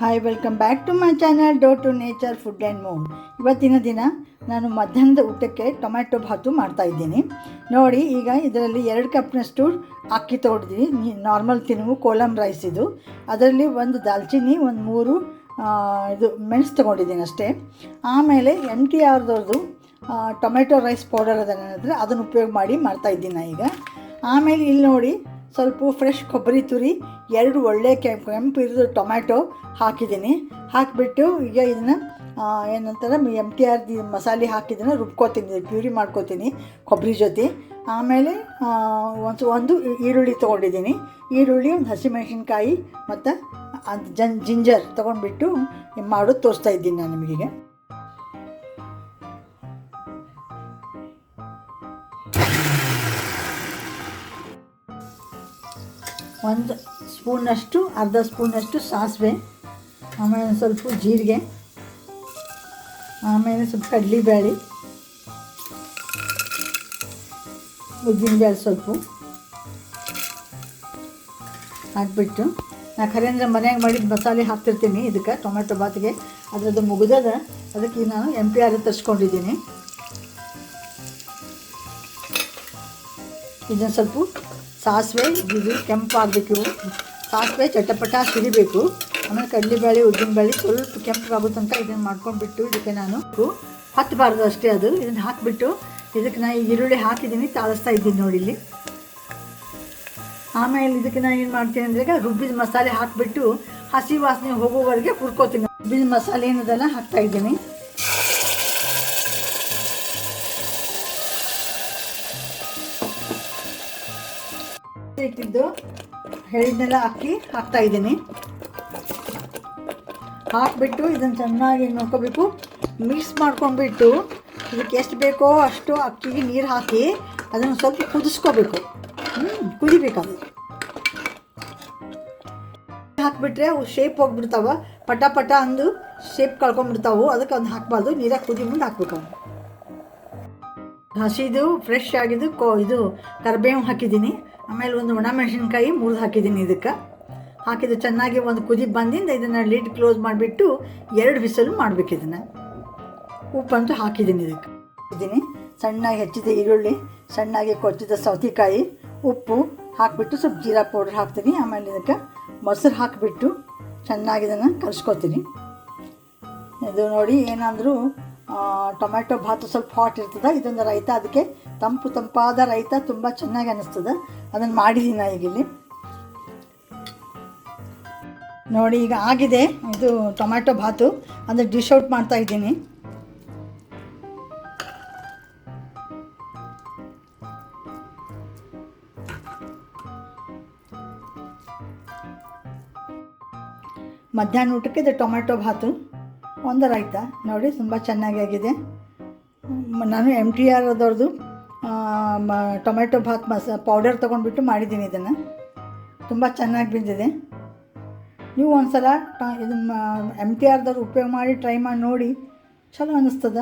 Hi welcome back to my channel dough to nature food and move ಇವತ್ತಿನ ದಿನ ನಾನು ಮಧ್ಯಾಹ್ನದ ಊಟಕ್ಕೆ ಟೊಮ್ಯಾಟೊ ಭಾತು ಮಾಡ್ತಾ ಇದ್ದೀನಿ. ನೋಡಿ, ಈಗ ಇದರಲ್ಲಿ ಎರಡು ಕಪ್ನಷ್ಟು ಅಕ್ಕಿ ತೊಗೊಂಡಿದ್ದೀನಿ. ನಾರ್ಮಲ್ ತಿನ್ನುವು ಕೋಲಮ್ ರೈಸ್ ಇದು. ಅದರಲ್ಲಿ ಒಂದು ದಾಲ್ಚಿನ್ನಿ, ಒಂದು ಮೂರು ಇದು ಮೆಣಸು ತೊಗೊಂಡಿದ್ದೀನಿ ಅಷ್ಟೇ. ಆಮೇಲೆ ಎಂ ಟಿ ಆರ್ದವ್ರದ್ದು ಟೊಮೆಟೊ ರೈಸ್ ಪೌಡರ್ ಅದ ನನ್ನ ಹತ್ರ ಅದನ್ನು ಉಪಯೋಗ ಮಾಡಿ ಮಾಡ್ತಾ ಇದ್ದೀನಿ ನಾ ಈಗ. ಆಮೇಲೆ ಇಲ್ಲಿ ನೋಡಿ ಸ್ವಲ್ಪ ಫ್ರೆಶ್ ಕೊಬ್ಬರಿ ತುರಿ, ಎರಡು ಒಳ್ಳೆ ಕೆಂಪು ಕೆಂಪು ಇರೋದು ಟೊಮ್ಯಾಟೊ ಹಾಕಿದ್ದೀನಿ. ಹಾಕಿಬಿಟ್ಟು ಈಗ ಇದನ್ನು ಏನಂತಾರೆ ಎಂ ಟಿ ಆರ್ ಮಸಾಲೆ ಹಾಕಿದ್ದನ್ನು ರುಬ್ಕೋತೀನಿ, ಪ್ಯೂರಿ ಮಾಡ್ಕೋತೀನಿ ಕೊಬ್ಬರಿ ಜೊತೆ. ಆಮೇಲೆ ಒಂದು ಒಂದು ಈರುಳ್ಳಿ ತೊಗೊಂಡಿದ್ದೀನಿ. ಈರುಳ್ಳಿ, ಒಂದು ಹಸಿಮೆಣಸಿನ್ಕಾಯಿ ಮತ್ತು ಜನ್, ಜಿಂಜರ್ ತೊಗೊಂಡ್ಬಿಟ್ಟು ಮಾಡೋದು ತೋರಿಸ್ತಾ ಇದ್ದೀನಿ ನಾನು ನಿಮಗೀಗ ಒಂದು ಸ್ಪೂನಷ್ಟು, ಅರ್ಧ ಸ್ಪೂನಷ್ಟು ಸಾಸಿವೆ, ಆಮೇಲೆ ಒಂದು ಸ್ವಲ್ಪ ಜೀರಿಗೆ, ಆಮೇಲೆ ಸ್ವಲ್ಪ ಕಡಲೆಬೇಳೆ ಉದ್ದಿನಬೇಳೆ ಸ್ವಲ್ಪ ಹಾಕ್ಬಿಟ್ಟು ನಾ ಖರೆ ಅಂದರೆ ಮನೆಯಾಗೆ ಮಾಡಿದ ಮಸಾಲೆ ಹಾಕ್ತಿರ್ತೀನಿ ಇದಕ್ಕೆ ಟೊಮೆಟೊ ಬಾತಿಗೆ. ಅದರದ್ದು ಮುಗಿದದ, ಅದಕ್ಕೆ ನಾನು ಎಂ ಪಿ ಆರ್ ತರಿಸ್ಕೊಂಡಿದ್ದೀನಿ. ಇದನ್ನು ಸ್ವಲ್ಪ ಸಾಸಿವೆ ಇದು ಕೆಂಪಾಗಬೇಕು. ಸಾಸಿವೆ ಚಟಪಟ ಸಿಡಿಬೇಕು ಆಮೇಲೆ ಉದ್ದಿನ ಉದ್ದಿನಬೇಳೆ ಸ್ವಲ್ಪ ಕೆಂಪಗಾಗೋ ತನಕ ಇದನ್ನು ಮಾಡ್ಕೊಂಡ್ಬಿಟ್ಟು ಇದಕ್ಕೆ ನಾನು ಹತ್ತಬಾರ್ದು ಅಷ್ಟೇ ಅದು. ಇದನ್ನು ಹಾಕಿಬಿಟ್ಟು ಇದಕ್ಕೆ ನಾನು ಈರುಳ್ಳಿ ಹಾಕಿದ್ದೀನಿ, ತಾಳಿಸ್ತಾ ಇದ್ದೀನಿ ನೋಡಿ ಇಲ್ಲಿ. ಆಮೇಲೆ ಇದಕ್ಕೆ ನಾನು ಏನು ಮಾಡ್ತೀನಿ ಅಂದರೆ ರುಬ್ಬಿದ ಮಸಾಲೆ ಹಾಕಿಬಿಟ್ಟು ಹಸಿ ವಾಸನೆ ಹೋಗೋವರೆಗೆ ಹುರ್ಕೋತೀನಿ. ರುಬ್ಬಿದ ಮಸಾಲೆ ಏನದೆಲ್ಲ ಹಾಕ್ತಾ ಇದ್ದೀನಿ. ಇಟ್ಟಿದ್ದು ಹೇಳಿದ್ನೆಲ್ಲ ಹಾಕಿ ಹಾಕ್ತಾ ಇದ್ದೀನಿ. ಹಾಕ್ಬಿಟ್ಟು ಇದನ್ನು ಚೆನ್ನಾಗಿ ನೋಡ್ಕೋಬೇಕು. ಮಿಕ್ಸ್ ಮಾಡ್ಕೊಂಡ್ಬಿಟ್ಟು ಇದಕ್ಕೆ ಎಷ್ಟು ಬೇಕೋ ಅಷ್ಟು ಅಕ್ಕಿಗೆ ನೀರು ಹಾಕಿ ಅದನ್ನು ಸ್ವಲ್ಪ ಕುದಿಸ್ಕೋಬೇಕು. ಹ್ಞೂ ಕುದಿಬೇಕು ಹಾಕಿಬಿಟ್ರೆ ಅವು ಶೇಪ್ ಹೋಗ್ಬಿಡ್ತಾವ. ಪಟ ಪಟ ಅಂದು ಶೇಪ್ ಕಳ್ಕೊಂಡ್ಬಿಡ್ತಾವು. ಅದಕ್ಕೆ ಅದನ್ನ ಹಾಕ್ಬಾರ್ದು. ನೀರಾಗ ಕುದಿ ಮುಂದೆ ಹಾಕ್ಬೇಕು ಹಸಿದು ಫ್ರೆಶ್ ಆಗಿದ್ದು ಕೋ ಇದು ಕರಿಬೇವು ಹಾಕಿದ್ದೀನಿ. ಆಮೇಲೆ ಒಂದು ಒಣಮೆಣಸಿನ್ಕಾಯಿ ಮುರಿದು ಹಾಕಿದ್ದೀನಿ ಇದಕ್ಕೆ. ಹಾಕಿದ್ದು ಚೆನ್ನಾಗಿ ಒಂದು ಕುದಿ ಬಂದಿಂದ ಇದನ್ನು ಲಿಡ್ ಕ್ಲೋಸ್ ಮಾಡಿಬಿಟ್ಟು ಎರಡು ಬಿಸಿಲು ಮಾಡಬೇಕು ಇದನ್ನು. ಉಪ್ಪಂತೂ ಹಾಕಿದ್ದೀನಿ ಇದಕ್ಕೆ. ಇದ್ದೀನಿ ಸಣ್ಣಾಗಿ ಹೆಚ್ಚಿದ ಈರುಳ್ಳಿ, ಸಣ್ಣಾಗಿ ಕೊಚ್ಚಿದ ಸೌತೆಕಾಯಿ, ಉಪ್ಪು ಹಾಕಿಬಿಟ್ಟು ಸ್ವಲ್ಪ ಜೀರಾ ಪೌಡ್ರ್ ಹಾಕ್ತೀನಿ. ಆಮೇಲೆ ಇದಕ್ಕೆ ಮೊಸರು ಹಾಕಿಬಿಟ್ಟು ಚೆನ್ನಾಗಿ ಇದನ್ನು ಕಲಿಸ್ಕೊತೀನಿ ಇದು ನೋಡಿ ಏನಂದರೂ ಟೊಮ್ಯಾಟೊ ಭಾತು ಸ್ವಲ್ಪ ಹಾಟ್ ಇರ್ತದೆ, ಇದೊಂದು ರೈತ ಅದಕ್ಕೆ ತಂಪು ತಂಪಾದ ರೈತ ತುಂಬ ಚೆನ್ನಾಗಿ ಅನ್ನಿಸ್ತದೆ ಅದನ್ನು ಮಾಡಿದ್ದೀನಿ ನಾ ಈಗ ಇಲ್ಲಿ. ನೋಡಿ, ಈಗ ಆಗಿದೆ ಇದು ಟೊಮ್ಯಾಟೊ ಭಾತು. ಅಂದರೆ ಡಿಶ್ ಔಟ್ ಮಾಡ್ತಾ ಇದ್ದೀನಿ. ಮಧ್ಯಾಹ್ನ ಊಟಕ್ಕೆ ಇದು ಟೊಮ್ಯಾಟೊ ಭಾತು. ಒಂದು ರೈತ ನೋಡಿ, ತುಂಬ ಚೆನ್ನಾಗಿ ಆಗಿದೆ. ನಾನು ಎಂ ಟಿ ಆರ್ ಅದವ್ರದ್ದು ಟೊಮೆಟೊ ಭಾತ್ ಮಸ ಪೌಡರ್ ತೊಗೊಂಡ್ಬಿಟ್ಟು ಮಾಡಿದ್ದೀನಿ ಇದನ್ನು. ತುಂಬ ಚೆನ್ನಾಗಿ ಬಿದ್ದಿದೆ ನೀವು ಒಂದು ಸಲ ಟ ಇದನ್ನು ಎಂ ಟಿ ಆರ್ದವ್ರು ಉಪಯೋಗ ಮಾಡಿ ಟ್ರೈ ಮಾಡಿ ನೋಡಿ. ಚಲೋ ಅನ್ನಿಸ್ತದ